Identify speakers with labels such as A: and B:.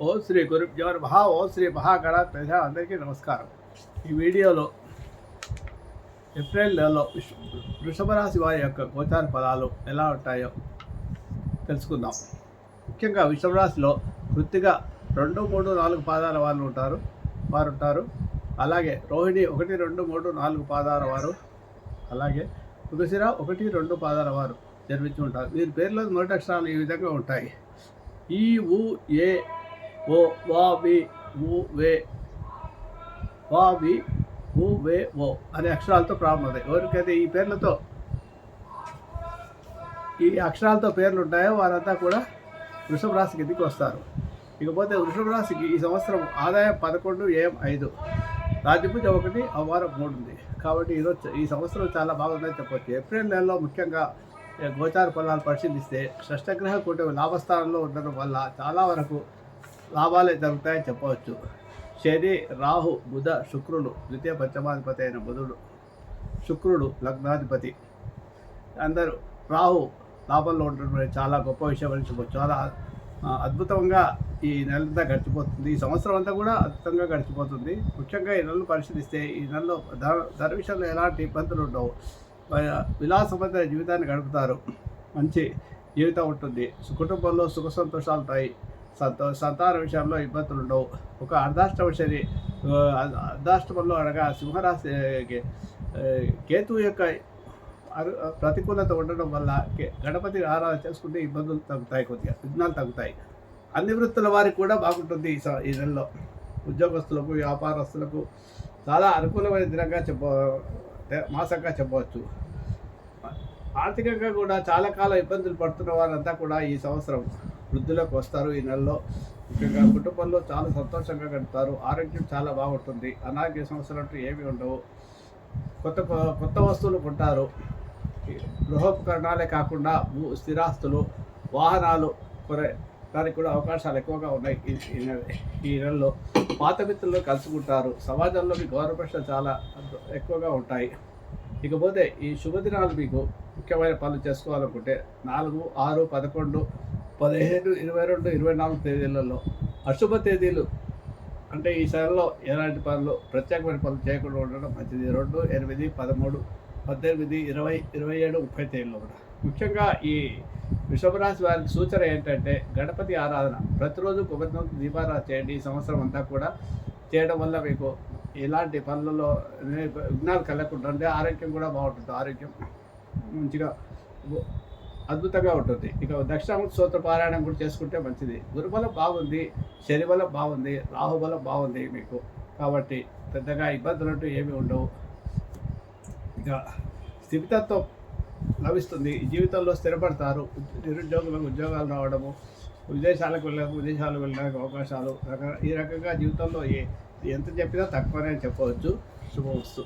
A: ఓం శ్రీ గురుభ్యో మహా ఓం శ్రీ మహాగణ ప్రజ అందరికీ నమస్కారం. ఈ వీడియోలో ఏప్రిల్ నెలలో వృషభ రాశి వారి యొక్క గోచార ఫలాలు ఎలా ఉంటాయో తెలుసుకుందాం. ముఖ్యంగా వృషభ రాశిలో వృత్తిగా రెండు మూడు నాలుగు పాదాల వాళ్ళు ఉంటారు వారు ఉంటారు. అలాగే రోహిణి ఒకటి రెండు మూడు నాలుగు పాదాల వారు అలాగే మృగశిర ఒకటి రెండు పాదాల వారు జన్మించి ఉంటారు. వీరి పేర్లో మొదటి అక్షరాలు ఈ విధంగా ఉంటాయి. ఈ ఊ ఏ ఓ వా వి ఊ వే. వా వి ఊ వే ఓ అనే అక్షరాలతో ప్రారంభమవుతాయి ఎవరికైతే ఈ పేర్లతో ఈ అక్షరాలతో పేర్లు ఉంటాయో వారంతా కూడా వృషభ రాశి కిందికి వస్తారు. ఇకపోతే వృషభ రాశికి ఈ సంవత్సరం ఆదాయం పదకొండు ఏం ఐదు. రాజపూజ ఒకటి అవారం మూడు ఉంది. కాబట్టి ఈరోజు ఈ సంవత్సరం చాలా బాగుందని చెప్పొచ్చు. ఏప్రిల్ నెలలో ముఖ్యంగా గోచార ఫలాలు పరిశీలిస్తే షష్టగ్రహ కూటమి లాభస్థానంలో ఉండడం వల్ల చాలా వరకు లాభాలే జరుగుతాయని చెప్పవచ్చు. శని రాహు బుధ శుక్రుడు ద్వితీయ పంచమాధిపతి అయిన బుధుడు శుక్రుడు లగ్నాధిపతి. అందరూ రాహు లాభంలో ఉండటం అనేది చాలా గొప్ప విషయం అని చెప్పవచ్చు చాలా అద్భుతంగా ఈ నెలంతా గడిచిపోతుంది. ఈ సంవత్సరం అంతా కూడా అద్భుతంగా గడిచిపోతుంది. ముఖ్యంగా ఈ నెలలు పరిశీలిస్తే ఈ నెలలో ధర ధర విషయంలో ఎలాంటి ఇబ్బందులు ఉండవు. విలాసమైన జీవితాన్ని గడుపుతారు. మంచి జీవితం ఉంటుంది. సు- కుటుంబంలో సుఖ సంతోషాలు ఉంటాయి. సంతో సంతాన విషయంలో ఇబ్బందులు ఉండవు. ఒక అర్ధాష్టమ శని అర్ధాష్టమంలో అనగా సింహరాశి కేతు యొక్క ప్రతికూలత ఉండడం వల్ల గణపతి ఆరాధన చేసుకుంటే ఇబ్బందులు తగ్గుతాయి కొద్దిగా విఘ్నాలు తగ్గుతాయి. అన్ని వృత్తుల వారికి కూడా బాగుంటుంది ఈ స- ఈ నెలలో. ఉద్యోగస్తులకు వ్యాపారస్తులకు చాలా అనుకూలమైన దినంగా చెప్ప మాసంగా చెప్పవచ్చు. ఆర్థికంగా కూడా చాలా కాలం ఇబ్బందులు పడుతున్న వారంతా కూడా ఈ సంవత్సరం వృద్ధిలోకి వస్తారు ఈ నెలలో. ముఖ్యంగా కుటుంబంలో చాలా సంతోషంగా గడుపుతారు. ఆరోగ్యం చాలా బాగుంటుంది. అనారోగ్య సమస్యలు అంటూ ఏమీ ఉండవు. కొత్త కొత్త వస్తువులు కొంటారు. గృహోపకరణాలే కాకుండా భూ స్థిరాస్తులు వాహనాలు కొనే దానికి కూడా అవకాశాలు ఎక్కువగా ఉన్నాయి ఈ ఈ నెలలో. పాత మిత్రులు కలుసుకుంటారు. సమాజంలో మీ గౌరవ చాలా ఎక్కువగా ఉంటాయి. ఇకపోతే ఈ శుభదినాలు మీకు ముఖ్యమైన పనులు చేసుకోవాలనుకుంటే నాలుగు ఆరు పదకొండు పదిహేను ఇరవై రెండు ఇరవై నాలుగు తేదీలలో అశుభ తేదీలు అంటే ఈ సార్లో ఎలాంటి పనులు ప్రత్యేకమైన పనులు చేయకుండా ఉండడం మంచిది. రెండు ఎనిమిది పదమూడు పద్దెనిమిది ఇరవై ఇరవై ఏడు ముప్పై తేదీలో కూడా. ముఖ్యంగా ఈ వృషభరాశి వారి వారికి సూచన ఏంటంటే గణపతి ఆరాధన. ప్రతిరోజు కొబ్బరినూనె దీపారాధన చేయండి. ఈ సంవత్సరం అంతా కూడా చేయడం వల్ల మీకు ఎలాంటి పనులలో విఘ్నాలు కలగకుండా ఉంటే ఆరోగ్యం కూడా బాగుంటుంది. ఆరోగ్యం మంచిగా అద్భుతంగా ఉంటుంది. ఇక దక్షిణామూర్తి స్తోత్ర పారాయణం కూడా చేసుకుంటే మంచిది. గురుబలం బాగుంది శనిబలం బాగుంది రాహుబలం బాగుంది మీకు. కాబట్టి పెద్దగా ఇబ్బందులు అంటూ ఏమీ ఉండవు. ఇక స్థిమితత్వం లభిస్తుంది. జీవితంలో స్థిరపడతారు. నిరుద్యోగులకు ఉద్యోగాలు రావడము విదేశాలకు వెళ్ళక విదేశాలకు వెళ్ళడానికి అవకాశాలు ఈ రకంగా జీవితంలో ఏ ఎంత చెప్పినా తక్కువనే చెప్పవచ్చు. శుభవస్తు